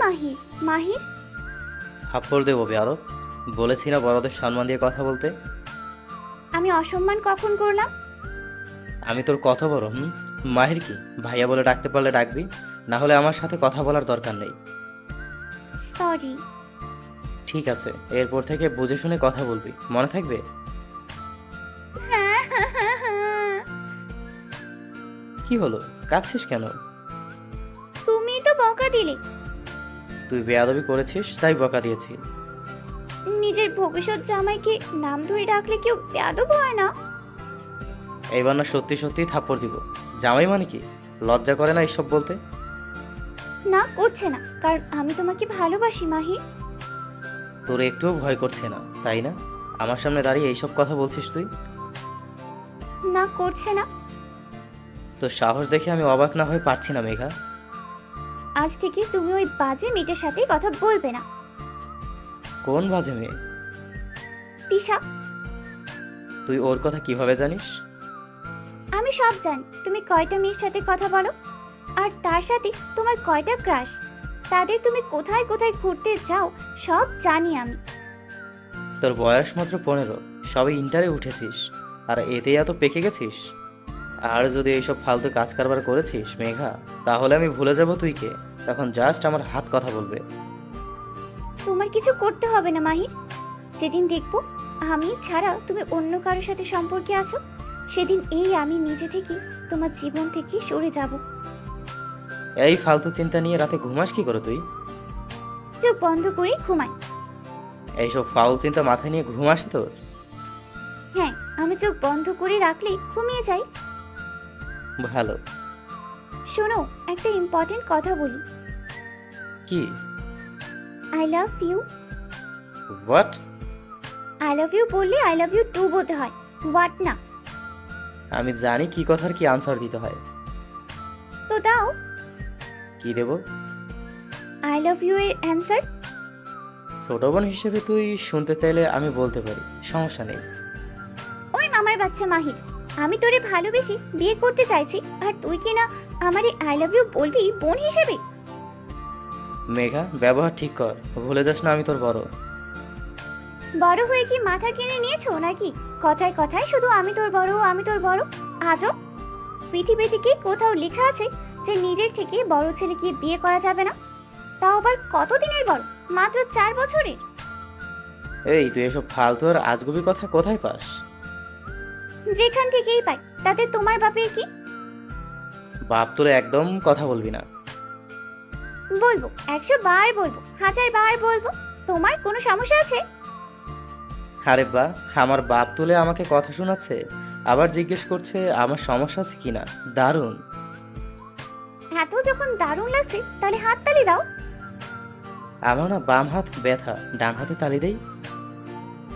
মাহির মাহির থাপ্পড় দেবো বেয়ারব বলেছি না বড়দের সম্মান দিয়ে কথা বলতে? আমি অসম্মান কখন করলাম? আমি তোর কথা বড় হুম? মাহির কি? ভাইয়া বলে ডাকতে পারলে ডাকবি না হলে আমার সাথে কথা বলার দরকার নেই। সরি। ঠিক আছে এরপর থেকে বুঝে শুনে কথা বলবি মনে থাকবে? কি হলো? কাঁদছিস কেন? তুমি তো বকা দিলে। তুই বেয়াদবি করেছিস তাই বকা দিয়েছি। নিজের ভবিষ্যৎ জামাইকে নাম ধরে ডাকলে কেউ বেয়াদব হয় না। এইবার না সত্যি সত্যি থাপ্পড় দিব। জামাই মানে কি? লজ্জা করে না এসব বলতে? না করছে না। কারণ আমি তোমাকে ভালোবাসি মাহি। তোর একটুও ভয় করছে না তাই না? আমার সামনে দাঁড়িয়ে এইসব কথা বলছিস তুই? না করছে না। তোর সাহস দেখে আমি অবাক না হয়ে পারছি না মেঘা। আজ থেকে তুমি ওই বাজে মেয়েটার সাথে কথা বলবে না। কোন বাজে মেয়ে? তিশা। তুই ওর কথা কীভাবে জানিস? আমি সব জানি। তুমি কয়টা মেয়ের সাথে কথা বলো? আর তার সাথে তোমার কয়টা ক্রাশ? তাদের তুমি কোথায় কোথায় ঘুরতে যাও সব জানি আমি। তোর বয়স মাত্র পনেরো। সবে ইন্টারে উঠেছিস। আর এতে এত পেকে গেছিস? আর যদি এইসব ফালতু কাজ কারবার করেছিস মেঘা তাহলে আমি ভুলে যাব তুই কে। তখন জাস্ট আমার হাত কথা বলবে। তোমার কিছু করতে হবে না মাহির। যেদিন দেখব আমি ছাড়া তুমি অন্য কারোর সাথে সম্পর্কে আছো সেদিন এই আমি নিজে থেকে তোমার জীবন থেকে সরে যাব। এই ফালতু চিন্তা নিয়ে রাতে ঘুমাস কি করে তুই? চোখ বন্ধ করে ঘুমাই। এইসব ফাউল চিন্তা মাথায় নিয়ে ঘুমাস তোর? হ্যাঁ আমি চোখ বন্ধ করে রাখলে ঘুমিয়ে যাই। ভালো। শোনো একটা ইম্পর্টেন্ট কথা বলি। কি? I love you what I love you বললে আই লাভ ইউ টু বলতে হয়। হোয়াট না? আমি জানি কি কথার কি আনসার দিতে হয়। তো দাও। কি দেব? আই লাভ ইউ এর অ্যান্সার ছোট বোন হিসেবে তুই শুনতে চাইলে আমি বলতে পারি সমস্যা নেই। ওই মামার বাচ্চা মাহির। আমি তোরে ভালোবেসে বিয়ে করতে চাইছি আর তুই কি না আমারে আই লাভ ইউ বলবি বোন হিসেবে? মেঘা ব্যবহার ঠিক কর। ভুলে যাস না আমি তোর বড়। বড় হয়ে কি মাথা কিনে নিয়েছো নাকি? কথায় কথায় শুধু আমি তোর বড় আমি তোর বড়। আজও পৃথিবীতে কি কোথাও লেখা আছে যে নিজের থেকে বড় ছেলেকে বিয়ে করা যাবে না? তাও আবার কত দিনের বড়? মাত্র চার বছরের। এই তুই এসব ফালতু আর আজগুবি কথা কোথায় পাস? যেখান থেকেই পাই তাতে তোমার বাপের কি? বাপ তোরে একদম কথা বলবি না। বলব একশো বার বলব হাজার বার বলব তোমার কোনো সমস্যা আছে? আরে বা আমার বাপ তুলে আমাকে কথা শোনাচ্ছে আবার জিজ্ঞেস করছে আমার সমস্যা আছে কিনা দারুণ। এত যখন দারুণ লাগছে তাহলে হাত তালি দাও। আমার না বাম হাত ব্যথা ডান হাতে তালি দেই।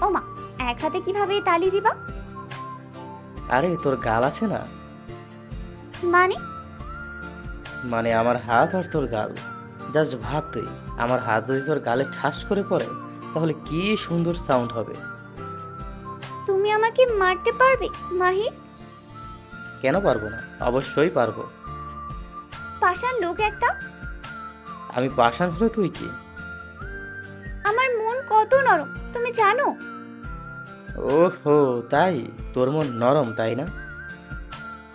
ওমা এক হাতে কীভাবে তালি দিবা? আরে তোর গাল আছে না? মানে? মানে আমার হাত আর তোর গাল। জাস্ট ভাব তুই আমার হাত যদি তোর গালে ঠাস করে পড়ে তাহলে কি সুন্দর সাউন্ড হবে? তুমি আমাকে মারতে পারবে মাহির কেন পারব না? অবশ্যই পারব। পাষাণ লোক একটা। আমি পাষাণ হলে তুই কি? আমার মন কত নরম তুমি জানো? ওহো তাই? তোর মন নরম তাই না?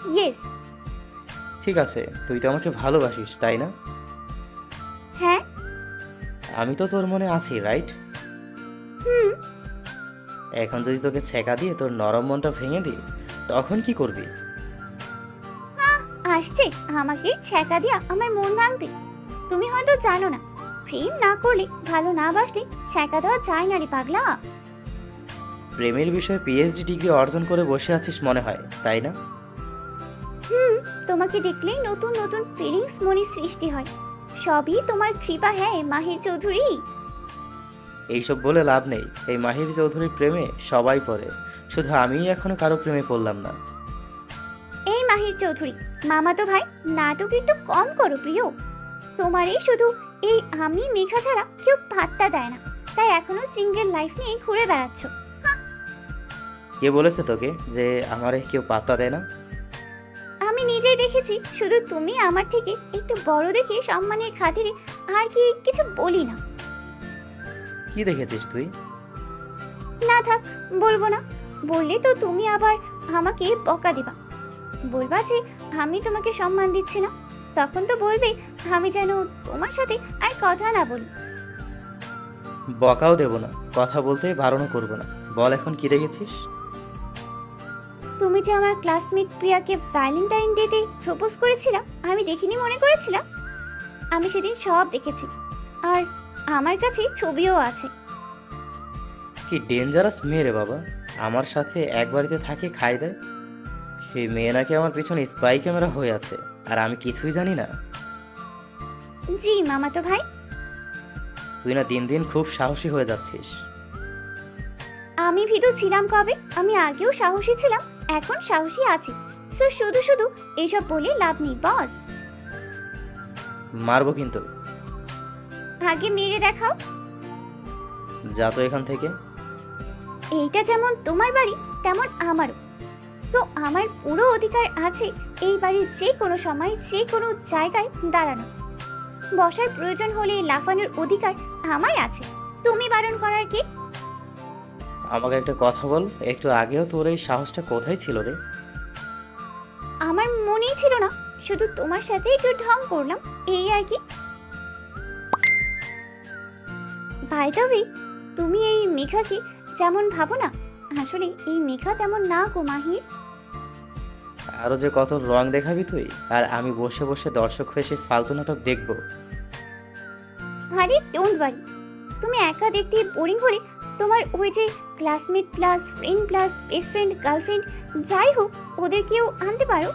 ইয়েস ঠিক আছে তুই তো আমাকে ভালোবাসিস তাই না? হ্যাঁ। আমি তো তোর মনে আছি রাইট? হুম। এখন যদি তোকে ছেঁকা দিয়ে তোর নরম মনটা ভেঙে দিই তখন কি করবি? আসছে আমাকে ছ্যাঁকা দিয়া আমার মন ভাঙতে। তুমি হয়তো জানো না প্রেম না করলে ভালো না বাসলে ছ্যাঁকা দেওয়া যায় না রে পাগলা। প্রেমের বিষয়ে পিএইচডি ডিগ্রি অর্জন করে বসে আছিস মনে হয় তাই না? হুম তোমাকে দেখলেই নতুন নতুন ফিলিংস মনে সৃষ্টি হয়। সবই তোমার কৃপা হ্যাঁ মাহির চৌধুরী? এইসব বলে লাভ নেই। এই মাহির চৌধুরীর প্রেমে সবাই পড়ে। শুধু আমিই এখনও কারও প্রেমে পড়লাম না। এই মাহির চৌধুরী মামাতো ভাই নাটক একটু কম করো প্রিয়। তোমারই শুধু এই আমি মেঘা ছাড়া কেউ পাত্তা দেয় না। তাই এখনও সিঙ্গেল লাইফ নিয়ে ঘুরে বেড়াচ্ছ। কে বলেছে তোকে যে আমারে কেউ পাত্তা দেয় না? আমি নিজেই দেখেছি শুধু তুমি আমার থেকে একটু বড় দেখে সম্মানের খাতিরে আর কি কিছু বলি না। কি দেখেছিস তুই? না থাক বলব না। বললে তো তুমি আবার আমাকে বকা দিবা। বলবা যে আমি তোমাকে সম্মান দিচ্ছি না। তখন তো বলবে আমি যেন তোমার সাথে আর কথা না বলি। বকাও দেবো না কথা বলতে বারণও করব না। বল এখন কি দেখেছিস? তুমি যে আমার ক্লাসমেট প্রিয়াকে ভ্যালেন্টাইন ডেতে প্রপোজ করেছিলাম আমি দেখিনি মনে করেছিলাম আমি সেদিন সব দেখেছি। আর আমার কাছে ছবিও আছে। কি ডেঞ্জারাস মেয়ে রে বাবা। আমার সাথে এক বাড়িতে থাকে খাই দেয় সেই মেয়ে নাকি আমার পিছনে স্পাই ক্যামেরা হয়ে আছে আর আমি কিছুই জানি না। জি মামাতো ভাই। তুই না দিন দিন খুব সাহসী হয়ে যাচ্ছিস। আমি ভীতু ছিলাম কবে? আমি আগেও সাহসী ছিলাম এখন সাহসী আছি। সো শুধু শুধু এসব বলে লাভ নেই বস। মারবো কিন্তু। আগে মেরে দেখাও। যা তো এখান থেকে। এইটা যেমন তোমার বাড়ি তেমন আমারও। তো আমার পুরো অধিকার আছে এই বাড়ির যে কোনো সময় যে কোনো জায়গায় দাঁড়ানো। বসার প্রয়োজন হলে লাফানোর অধিকার আমার আছে। তুমি বারণ করার কি আমাকে একটা কথা বল একটু আগেও তোর এই সাহসটা কোথায় ছিল রে? আমার মনেই ছিল না শুধু তোমার সাথে একটু ঢং করলাম এই আর কি। বাই দ্য ওয়ে তুমি এই মেঘাকে যেমন ভাবো না আসলে এই মেঘা তেমন না গো মাহির। আরও যে কত রং দেখাবি তুই আর আমি বসে বসে দর্শক হয়ে সে ফালতু নাটক দেখব। আরে ডোন্ট ওয়ারি তুমি একা দেখতে বোরিং করে তোমার ওই যে classmate plus friend plus best friend girlfriend যাই হোক ওদের কেউ আনতে পারো।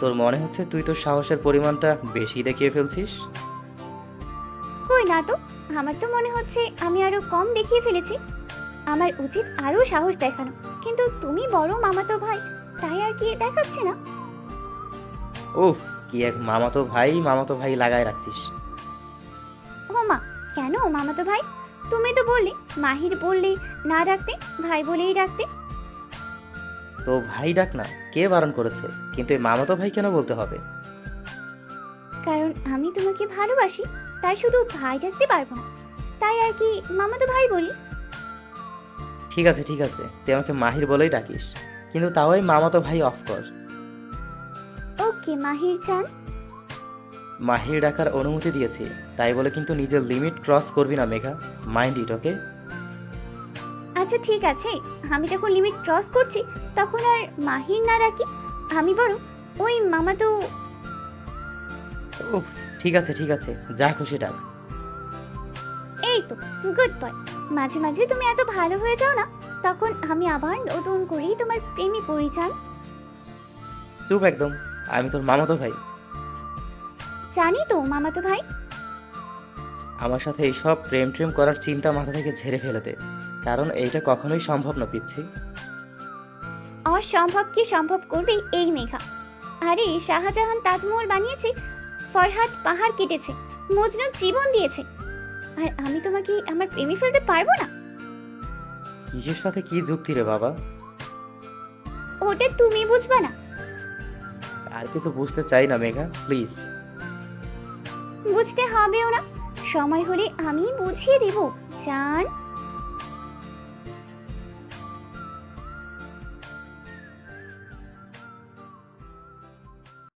তোর মনে হচ্ছে তুই তোর সাহসের পরিমাণটা বেশি দেখিয়ে ফেলছিস? কই না তো আমার তো মনে হচ্ছে আমি আরও কম দেখিয়ে ফেলেছি। আমার উচিত আরও সাহস দেখানো। কিন্তু তুমি বড় মামাতো ভাই তাই আর কি দেখাচ্ছে না? উফ কি এক মামাতো ভাই মামাতো ভাই লাগায় রাখছিস। ও মা কেন মামাতো ভাই? তুমি তো বললে মাহির বললে না ডাকতে ভাই বলেই ডাকতে। তো ভাই ডাক না কে বারণ করেছে? কিন্তু এই মামাতো ভাই কেন বলতে হবে? কারণ আমি তোমাকে ভালোবাসি তাই শুধু ভাই ডাকতে পারব না। তাই আর কি মামাতো ভাই বলি? ঠিক আছে ঠিক আছে তুই আমাকে মাহির বলেই ডাকিস। কিন্তু তাও এই মামাতো ভাই অফ কর। ওকে মাহির চান। মাহির ডাকার অনুমতি দিয়েছি তাই বলে কিন্তু নিজের লিমিট ক্রস করবি না মেঘা। মাইন্ড ইট ওকে? আচ্ছা ঠিক আছে। আমি যখন লিমিট ক্রস করছি তখন আর মাহির না রাখি আমি বরং ওই মামাতো উফ ঠিক আছে ঠিক আছে। যা খুশি ডাক। এই তো গুড বয়। মাঝে মাঝে তুমি এত ভালো হয়ে যাও না তখন আমি আবার নতুন করেই তোমার প্রেমে যান চুপ একদম আমি তোর মামাতো ভাই। জানি তো মামাতো ভাই। আমার সাথে এইসব প্রেম ট্রেম করার চিন্তা মাথা থেকে ঝেড়ে ফেলে দে। কারণ এইটা কখনোই সম্ভব না পিচ্ছি। অসম্ভবকে সম্ভব করবে এই মেঘা। আরে শাহজাহান তাজমহল বানিয়েছে ফরহাদ পাহাড় কেটেছে মজনু জীবন দিয়েছে। আর আমি তোমাকে আমার প্রেমে ফেলতে পারব না? কিসের সাথে কি যুক্তি রে বাবা? ওটা তুমি বুঝবা না। আর কিছু বুঝতে চাই না মেঘা প্লিজ। বুঝতে হবেও না। সময় হলে আমি বুঝিয়ে দেব। জান